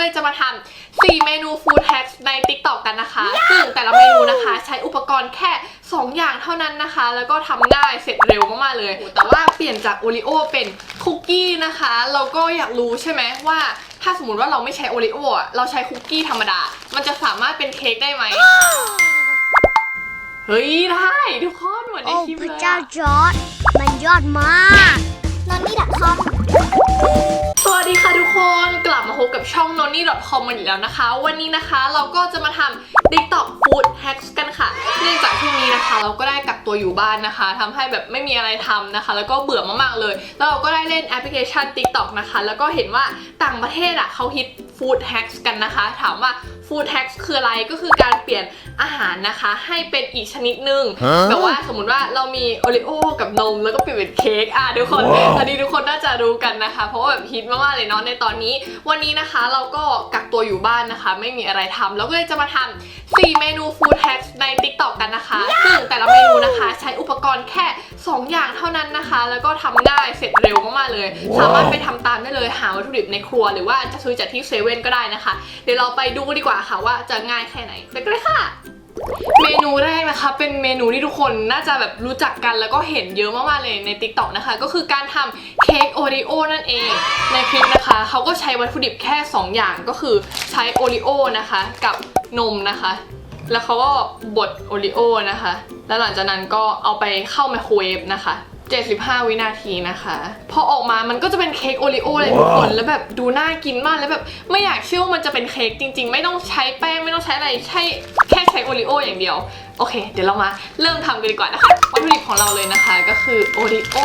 ก็เลยจะมาทำ4เมนูฟู้ดแฮกใน TikTok กันนะคะ ซึ่งแต่ละเมนูนะคะ ใช้อุปกรณ์แค่ 2 อย่างเท่านั้นนะคะ แล้วก็ทำง่ายเสร็จเร็วมากๆเลย แต่ว่าเปลี่ยนจากโอริโอเป็นคุกกี้นะคะเราก็อยากรู้ใช่ไหมว่าถ้าสมมติว่าเราไม่ใช้โอริโออะเราใช้คุกกี้ธรรมดา มันจะสามารถเป็นเค้กได้ไหม เฮ้ย ได้ทุกคนเหมือนในโอ้คลิปพเลระยเจ้าอะ จอร์ดมันยอดมาก นนนี่ดักคอมสวัสดีค่ะทุกคนกลับมาพบกับช่อง noni com กันอีกแล้วนะคะ วันนี้นะคะเราก็จะมาทำ TikTok Food Hacks กันค่ะ เนื่องจากช่วงนี้นะคะ เราก็ได้กักตัวอยู่บ้านนะคะทำให้แบบไม่มีอะไรทำนะคะ แล้วก็เบื่อมากๆเลย แล้วเราก็ได้เล่นแอปพลิเคชัน TikTok นะคะ แล้วก็เห็นว่าต่างประเทศอะเขาฮิต Food Hacks กันนะคะ ถามว่า Food Hacks คืออะไรก็คือการเปลี่ยนอาหารนะคะ ให้เป็นอีกชนิดหนึ่งฮะแบบว่าสมมติว่าเรามีโอริโอกับนม แล้วก็เปลี่ยนเป็นเค้กอะทุกคนว้าวตอนนี้ทุกคนน่าจะรู้กันนะคะ เพราะว่าแบบฮิตมากๆเลยเนาะในตอนนี้ วันนี้นะคะเราก็กักตัวอยู่บ้านนะคะ ไม่มีอะไรทำแล้วก็เลยจะมาทำ4เมนูฟู้ดแฮกใน TikTok กันนะคะซึ่งแต่ละเมนูนะคะ ใช้อุปกรณ์แค่ 2 อย่างเท่านั้นนะคะ แล้วก็ทำง่ายเสร็จเร็วมากๆเลยว้าวสามารถไปทำตามได้เลยหาวัตถุดิบในครัว หรือว่าจะซื้อจากที่เซเว่นก็ได้นะคะ เดี๋ยวเราไปดูกันดีกว่าค่ะว่าจะง่ายแค่ไหนไปกันเลยค่ะ เมนูแรกนะคะ เป็นเมนูที่ทุกคนน่าจะแบบรู้จักกันแล้วก็เห็นเยอะมากๆเลยใน Tik t o อกนะคะ ก็คือการทำเค้กโอริโอนั่นเอง ในคลิปนะคะ เขาก็ใช้วัตถุดิบแค่ 2 อย่างก็คือใช้โอริโอนะคะ กับนมนะคะ แล้วเขาก็บดโอริโอนะคะ แล้วหลังจากนั้นก็เอาไปเข้าไมโครเวฟนะคะ 75 วินาทีนะคะ พอออกมามันก็จะเป็นเค้กโอริโอเลยทุกคนว้าวแล้วแบบดูน่ากินมากแล้วแบบไม่อยากเชื่อว่ามันจะเป็นเค้กจริง ๆ ไม่ต้องใช้แป้งไม่ต้องใช้อะไรใช่แค่ใช้โอริโออย่างเดียว โอเค เดี๋ยวเรามาเริ่มทำกันดีกว่านะคะวัตถุดิบของเราเลยนะคะก็คือโอริโอ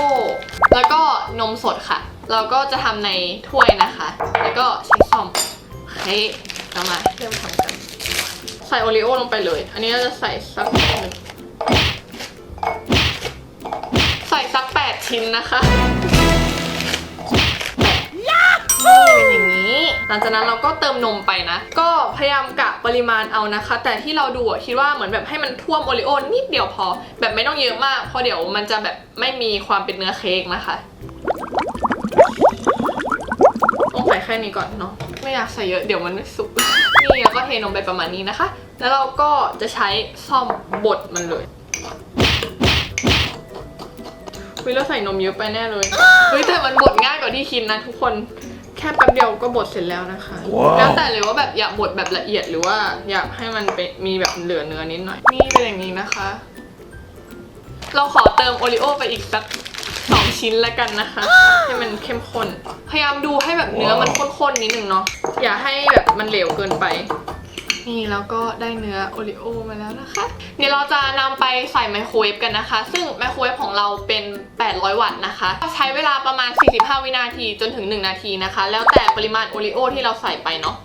แล้วก็นมสดค่ะ เราก็จะทำในถ้วยนะคะ แล้วก็ใช้ซ่อมโอเคเรามาเริ่มทำกัน ใส่โอริโอลงไปเลย อันนี้เราจะใส่สักหนึ่งใส่สักแปด ชิ้นนะคะนี่เป็นอย่างนี้ หลังจากนั้นเราก็เติมนมไปนะ ก็พยายามกะปริมาณเอานะคะ แต่ที่เราดูอะคิดว่าเหมือนแบบให้มันท่วมโอริโอนิดเดียวพอ แบบไม่ต้องเยอะมาก เพราะเดี๋ยวมันจะแบบไม่มีความเป็นเนื้อเค้กนะคะต้องใส่แค่นี้ก่อนเนาะ ไม่อยากใส่เยอะ เดี๋ยวมันไม่สุก นี่แล้วก็เทนมไปประมาณนี้นะคะ แล้วเราก็จะใช้ซ่อมบดมันเลย วิเราใส่นมเยอะไปแน่เลยเฮ้ยแต่มันบดง่ายกว่าที่คิดนะทุกคนแค่แป๊บเดียวก็บดเสร็จแล้วนะคะว้าวแล้วแต่เลยว่าแบบอยากบดแบบละเอียดหรือว่าอยากให้มันเป็นมีแบบเหลือเนื้อนิดหน่อย นี่เป็นอย่างนี้นะคะ เราขอเติมโอริโอไปอีกสักสองชิ้นแล้วกันนะคะ ให้มันเข้มข้น พยายามดูให้แบบเนื้อมันข้นๆนิดนึงเนาะอย่าให้แบบมันเหลวเกินไป นี่แล้วก็ได้เนื้อโอริโอมาแล้วนะคะ เดี๋ยวเราจะนำไปใส่ไมโครเวฟกันนะคะ ซึ่งไมโครเวฟของเราเป็น 800 วัตต์นะคะ ใช้เวลาประมาณ 45 วินาทีจนถึง 1 นาทีนะคะ แล้วแต่ปริมาณโอริโอที่เราใส่ไปเนาะ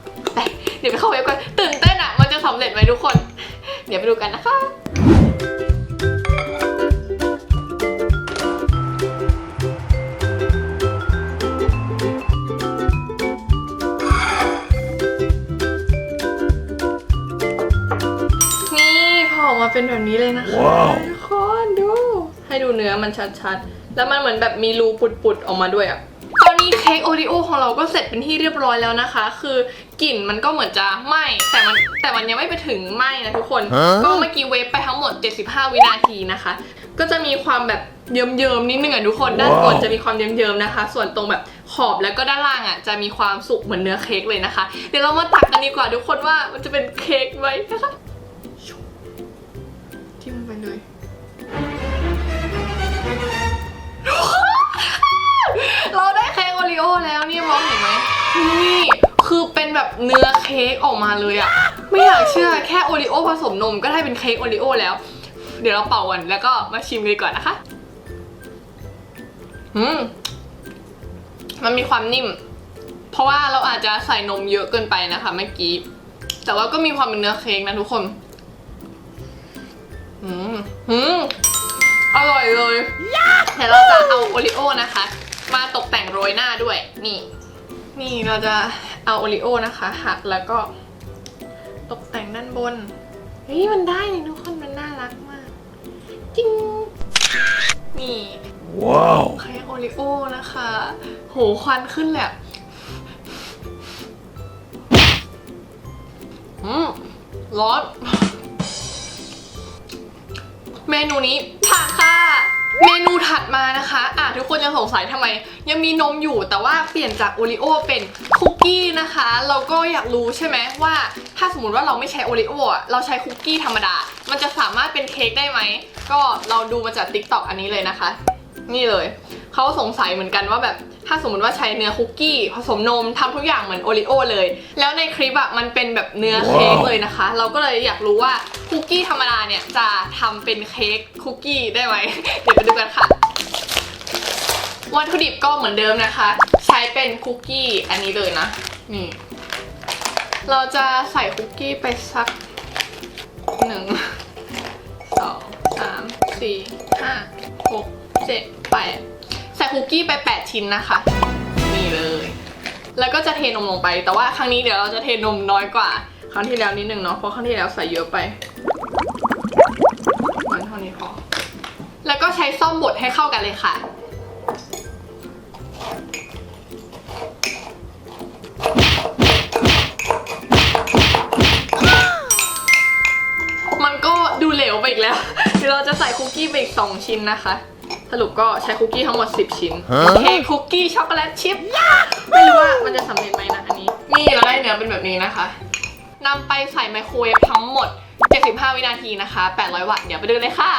เดี๋ยวไปเข้าเวฟกันตื่นเต้นอะมันจะสำเร็จไหมทุกคน เดี๋ยวไปดูกันนะคะ อออกมาเป็นแบบนี้เลยนะคะว้าวทุกคนดู ให้ดูเนื้อมันชัดๆ แล้วมันเหมือนแบบมีรูปุดๆออกมาด้วยอะตอนนี้เค้กโอริโอของเราก็เสร็จเป็นที่เรียบร้อยแล้วนะคะ คือกลิ่นมันก็เหมือนจะไหม้แต่มันแต่มันยังไม่ไปถึงไหม้นะทุกคนฮะก็เมื่อกี้เวฟไปทั้งหมด 75 วินาทีนะคะ ก็จะมีความแบบเยิ้มๆนิดนึงอะทุกคน ด้านบนว้าวจะมีความเยิ้มๆนะคะ ส่วนตรงแบบขอบแล้วก็ด้านล่างอะจะมีความสุกเหมือนเนื้อเค้กเลยนะคะ เดี๋ยวเรามาตักกันดีกว่าทุกคนว่ามันจะเป็นเค้กไหมนะคะจิ้มไป เลย เราได้เค้กโอริโอแล้วนี่มองเห็นไหมนี่คือเป็นแบบเนื้อเค้กออกมาเลยอะไม่อยากเชื่อแค่โอริโอผสมนมก็ได้เป็นเค้กโอริโอแล้ว เดี๋ยวเราเป่ากันแล้วก็มาชิมกันดีกว่อนนะคะอืมมันมีความนิ่ม เพราะว่าเราอาจจะใส่นมเยอะเกินไปนะคะเมื่อกี้ แต่ว่าก็มีความเป็นเนื้อเค้กนะทุกคน อืมอืมอร่อยเลยเดี๋ยวเราจะเอาโอริโอนะคะ มาตกแต่งโรยหน้าด้วย นี่ นี่เราจะเอาโอริโอนะคะ หักแล้วก็ ตกแต่งด้านบน เฮ้ยมันได้เลยทุกคนมันน่ารักมากจิ้งนี่ Wow. เค้กโอริโอนะคะ โหควันขึ้นแหลยอะร้อน เมนูนี้ผ่านค่ะ เมนูถัดมานะคะอะทุกคนยังสงสัยทำไม ยังมีนมอยู่แต่ว่าเปลี่ยนจากโอริโอเป็นคุกกี้นะคะเราก็อยากรู้ใช่ไหมว่า ถ้าสมมติว่าเราไม่ใช้โอริโออะเราใช้คุกกี้ธรรมดา มันจะสามารถเป็นเค้กได้ไหม ก็เราดูมาจากติ๊กต็อกอันนี้เลยนะคะ นี่เลย เขาสงสัยเหมือนกันว่าแบบถ้าสมมติว่าใช้เนื้อคุกกี้ผสมนมทำทุกอย่างเหมือนโอริโอเลย แล้วในคลิปอะมันเป็นแบบเนื้อเค้กเลยนะคะ เราก็เลยอยากรู้ว่าคุกกี้ธรรมดาเนี่ยจะทำเป็นเค้กคุกกี้ได้ไหม เดี๋ยวไปดูกันค่ะ วัตถุดิบก็เหมือนเดิมนะคะ ใช้เป็นคุกกี้อันนี้เลยนะ นี่ เราจะใส่คุกกี้ไปสักหนึ่งสองสามสี่ห้าหก เจ็ดแปดใส่คุกกี้ไป 8 ชิ้นนะคะ นี่เลย แล้วก็จะเทนมลงไป แต่ว่าครั้งนี้เดี๋ยวเราจะเทนมน้อยกว่า ครั้งที่แล้วนิดนึงเนาะ เพราะครั้งที่แล้วใส่เยอะไปมันเท่านี้พอ แล้วก็ใช้ซ่อมบดให้เข้ากันเลยค่ะมันก็ดูเหลวไปอีกแล้ว เดี๋ยวเราจะใส่คุกกี้ไปอีก2ชิ้นนะคะ สรุปก็ใช้คุกกี้ทั้งหมด 10 ชิ้นเค้กคุกกี้ช็อกโกแลตชิพไม่รู้ว่ามันจะสำเร็จไหมนะอันนี้ นี่เราได้เนื้อเป็นแบบนี้นะคะนำไปใส่ไมโครเวฟทั้งหมด 75 วินาทีนะคะ 800 วัตต์ เดี๋ยวไปดูเลยค่ะ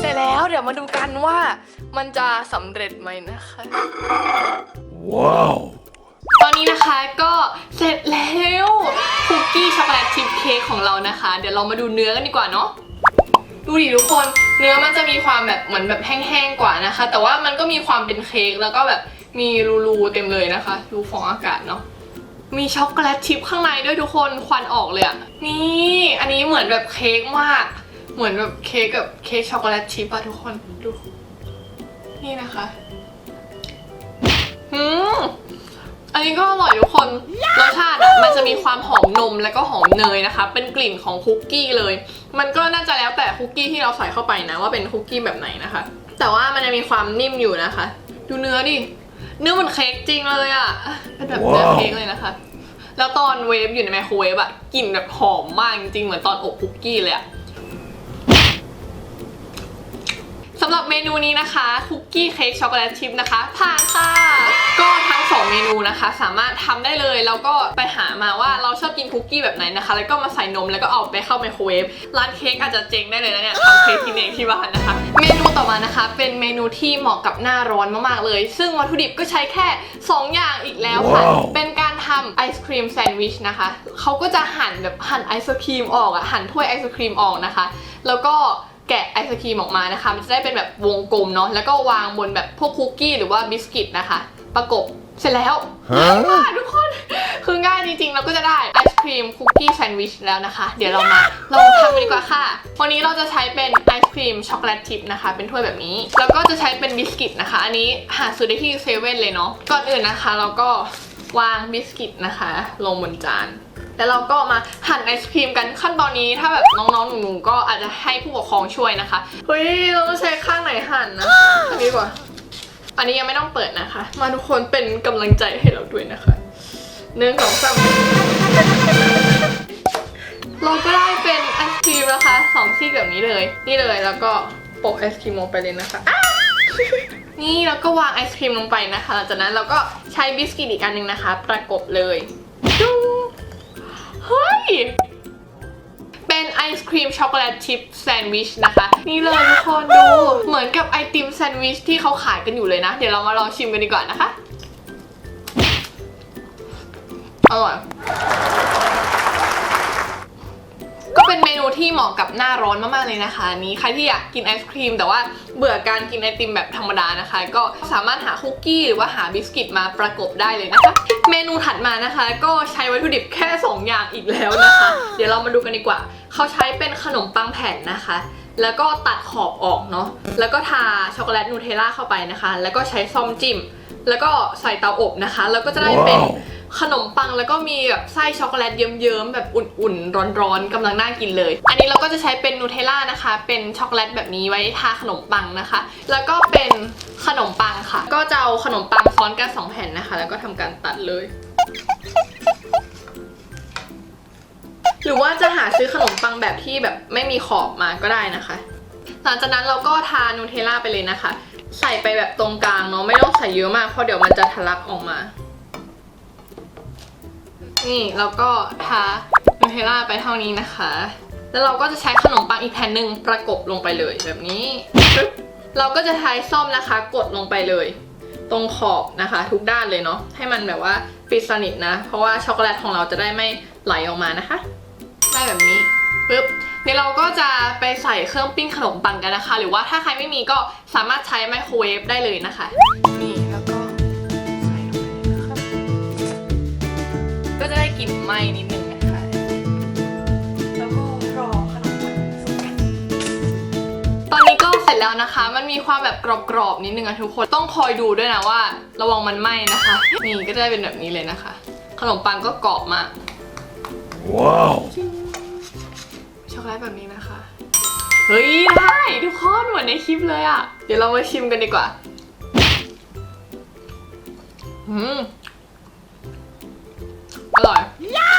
เสร็จแล้วเดี๋ยวมาดูกันว่ามันจะสำเร็จไหมนะคะ Wow. ตอนนี้นะคะก็เสร็จแล้วคุกกี้ช็อกโกแลตชิพเค้กของเรานะคะ เดี๋ยวเรามาดูเนื้อกันดีกว่าเนาะดูดิทุกคนเนื้อมันจะมีความแบบเหมือนแบบแห้งๆกว่านะคะ แต่ว่ามันก็มีความเป็นเค้กแล้วก็แบบมีรูๆเต็มเลยนะคะ รูฟองอากาศเนาะมีช็อกโกแลตชิพข้างในด้วยทุกคนควันออกเลยอะนี่อันนี้เหมือนแบบเค้กมาก เหมือนแบบเค้กกับเค้กช็อกโกแลตชิพอะทุกคนดู นี่นะคะอืม อันนี้ก็อร่อยทุกคนรสชาติอะมันจะมีความหอมนมและก็หอมเนยนะคะ เป็นกลิ่นของคุกกี้เลย มันก็น่าจะแล้วแต่คุกกี้ที่เราใส่เข้าไปนะว่าเป็นคุกกี้แบบไหนนะคะ แต่ว่ามันจะมีความนิ่มอยู่นะคะ ดูเนื้อดิเนื้อเหมันเค้กจริงเลยอะเป็นแบบเนื้อเค้กเลยนะคะ แล้วตอนเวฟอยู่ในไมโครเวฟอะกลิ่นแบบหอมมากจริงๆเหมือนตอนอบคุกกี้เลยอะสำหรับเมนูนี้นะคะคุกกี้เค้กช็อกโกแลตชิพนะคะผ่านค่ะก็ทั้ง 2เมนูนะคะ สามารถทำได้เลยแล้วก็ไปหามาว่าเราชอบกินคุกกี้แบบไหนนะคะ แล้วก็มาใส่นมแล้วก็เอาไปเข้าไมโครเวฟร้านเค้กอาจจะเจ๊งได้เลยนะเนี่ยทำเค้กกินเองที่บ้านนะคะ เมนูต่อมานะคะ เป็นเมนูที่เหมาะกับหน้าร้อนมากๆเลย ซึ่งวัตถุดิบก็ใช้แค่ 2 อย่างอีกแล้วค่ะว้าวเป็นการทำไอศครีมแซนด์วิชนะคะเขาก็จะหั่นแบบหั่นไอศครีมออกอะหั่นถ้วยไอศครีมออกนะคะ แล้วก็แกะไอศครีมออกมานะคะ มันจะได้เป็นแบบวงกลมเนาะแล้วก็วางบนแบบพวกคุกกี้หรือว่าบิสกิตนะคะ ประกบเสร็จแล้วฮะง่ายมากทุกคน คือง่ายจริงๆ เราก็จะได้ไอศครีมคุกกี้แซนด์วิชแล้วนะคะ เดี๋ยวเรามาลองทำกันดีกว่าค่ะ วันนี้เราจะใช้เป็นไอศครีมช็อกโกแลตชิพนะคะ เป็นถ้วยแบบนี้ แล้วก็จะใช้เป็นบิสกิตนะคะ อันนี้หาซื้อได้ที่เซเว่นเลยเนาะ ก่อนอื่นนะคะ เราก็วางบิสกิตนะคะ ลงบนจานแล้วเราก็มาหั่นไอศครีมกันขั้นตอนนี้ถ้าแบบน้องๆหนูๆก็อาจจะให้ผู้ปกครองช่วยนะคะ เฮ้ยเราต้องใช้ข้างไหนหั่นนะอันนี้ดีกว่า อันนี้ยังไม่ต้องเปิดนะคะ มาทุกคนเป็นกำลังใจให้เราด้วยนะคะหนึ่งสองสามเราก็ได้เป็นไอศครีมนะคะสองซี่แบบนี้เลย นี่เลยแล้วก็โปะไอศครีมลงไปเลยนะคะนี่แล้วก็วางไอศครีมลงไปนะคะหลังจากนั้นเราก็ใช้บิสกิตอีกอันหนึ่งนะคะ ประกบเลยจุ๊งเฮ้ย เป็นไอศครีมช็อกโกแลตชิพแซนด์วิชนะคะ นี่เลยทุกคนดู เหมือนกับไอติมแซนด์วิชที่เขาขายกันอยู่เลยนะ เดี๋ยวเรามาลองชิมกันดีกว่านะคะ อร่อย ก็เป็นเมนูที่เหมาะกับหน้าร้อนมากๆเลยนะคะนี้ใครที่อยากกินไอศครีม แต่ว่าเบื่อการกินไอติมแบบธรรมดานะคะ ก็สามารถหาคุกกี้หรือว่าหาบิสกิตมาประกบได้เลยนะคะเมนูถัดมานะคะ ก็ใช้วัตถุดิบแค่ 2 อย่างอีกแล้วนะคะ เดี๋ยวเรามาดูกันดีกว่า เขาใช้เป็นขนมปังแผ่นนะคะแล้วก็ตัดขอบออกเนาะ แล้วก็ทาช็อกโกแลตนูเทลล่าเข้าไปนะคะ แล้วก็ใช้ซ่อมจิ้ม แล้วก็ใส่เตาอบนะคะ แล้วก็จะได้เป็น ขนมปังแล้วก็มีแบบไส้ช็อกโกแลตเยิ้มๆแบบอุ่นๆ ร้อนๆกำลังน่ากินเลย อันนี้เราก็จะใช้เป็นนูเทลล่านะคะ เป็นช็อกโกแลตแบบนี้ไว้ทาขนมปังนะคะ แล้วก็เป็นขนมปังค่ะ ก็จะเอาขนมปังซ้อนกันสองแผ่นนะคะ แล้วก็ทำการตัดเลยหรือว่าจะหาซื้อขนมปังแบบที่แบบไม่มีขอบมาก็ได้นะคะ หลังจากนั้นเราก็ทานูเทลล่าไปเลยนะคะ ใส่ไปแบบตรงกลางเนาะไม่ต้องใส่เยอะมากเพราะเดี๋ยวมันจะทะลักออกมา นี่แล้วก็ทานูเทลล่าไปเท่านี้นะคะ แล้วเราก็จะใช้ขนมปังอีกแผ่นหนึ่งประกบลงไปเลยแบบนี้เราก็จะใช้ซ่อมนะคะ กดลงไปเลย ตรงขอบนะคะ ทุกด้านเลยเนาะให้มันแบบว่าปิดสนิทนะ เพราะว่าช็อกโกแลตของเราจะได้ไม่ไหลออกมานะคะ ได้แบบนี้ปึ๊บนี่เราก็จะไปใส่เครื่องปิ้งขนมปังกันนะคะ หรือว่าถ้าใครไม่มีก็สามารถใช้ไมโครเวฟได้เลยนะคะ ก็จะได้กลิ่นไหม้นิดนึงนะคะแล้วก็รอขนมปังสุกกันตอนนี้ก็เสร็จแล้วนะคะ มันมีความแบบกรอบๆนิดนึงอะทุกคนต้องคอยดูด้วยนะว่า ระวังมันไหม้นะคะ นี่ก็จะได้เป็นแบบนี้เลยนะคะ ขนมปังก็กรอบมาก Wow. ช็อกโกแลตแบบนี้นะคะเฮ้ยได้ทุกคนเหมือนในคลิปเลยอะเดี๋ยวเรามาชิมกันดีกว่า อืมอ ร่อย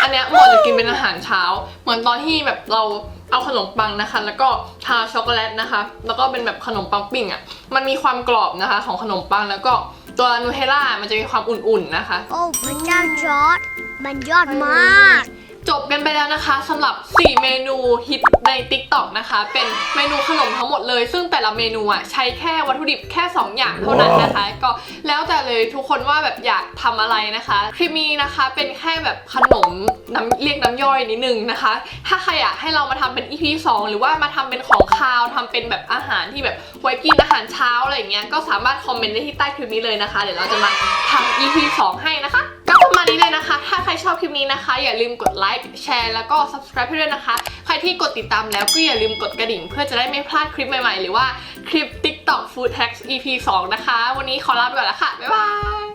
อันเนี้ยเหมาะจะกินเป็นอาหารเช้า เหมือนตอนที่แบบเราเอาขนมปังนะคะ แล้วก็ทาช็อกโกแลตนะคะ แล้วก็เป็นแบบขนมปังปิ้งอะ่ะ มันมีความกรอบนะคะ ของขนมปังแล้วก็ตัวนูเทลล่ามันจะมีความอุ่นๆนะคะ โอ้พระเจ้าจอร์ดมันยอดมาก จบกันไปแล้วนะคะสำหรับ 4 เมนูฮิตใน TikTok นะคะ เป็นเมนูขนมทั้งหมดเลย ซึ่งแต่ละเมนูอะใช้แค่วัตถุดิบแค่ 2 อย่างเท่านั้นนะคะ ก็แล้วแต่เลยทุกคนว่าแบบอยากทำอะไรนะคะคลิปนี้นะคะเป็นแค่แบบขนมน้ำเรียกน้ำย่อยนิดนึงนะคะ ถ้าใครอยากให้เรามาทำเป็น EP 2 หรือว่ามาทำเป็นของคาวทำเป็นแบบอาหารที่แบบไว้กินอาหารเช้าอะไรอย่างเงี้ยก็สามารถคอมเมนต์ได้ที่ใต้คลิปนี้เลยนะคะ เดี๋ยวเราจะมาทำ EP 2 ให้นะคะก็ประ มาณนี้เลยนะคะ ถ้าใครชอบคลิปนี้นะคะ อย่าลืมกดไลค์แชร์แล้วก็ subscribe ให้ด้วยนะคะ ใครที่กดติดตามแล้วก็อย่าลืมกดกระดิ่ง เพื่อจะได้ไม่พลาดคลิปใหม่ๆ หรือว่าคลิป TikTok Food Hacks EP 2 นะคะ วันนี้ขอลาไปก่อนแล้วค่ะบ๊ายบาย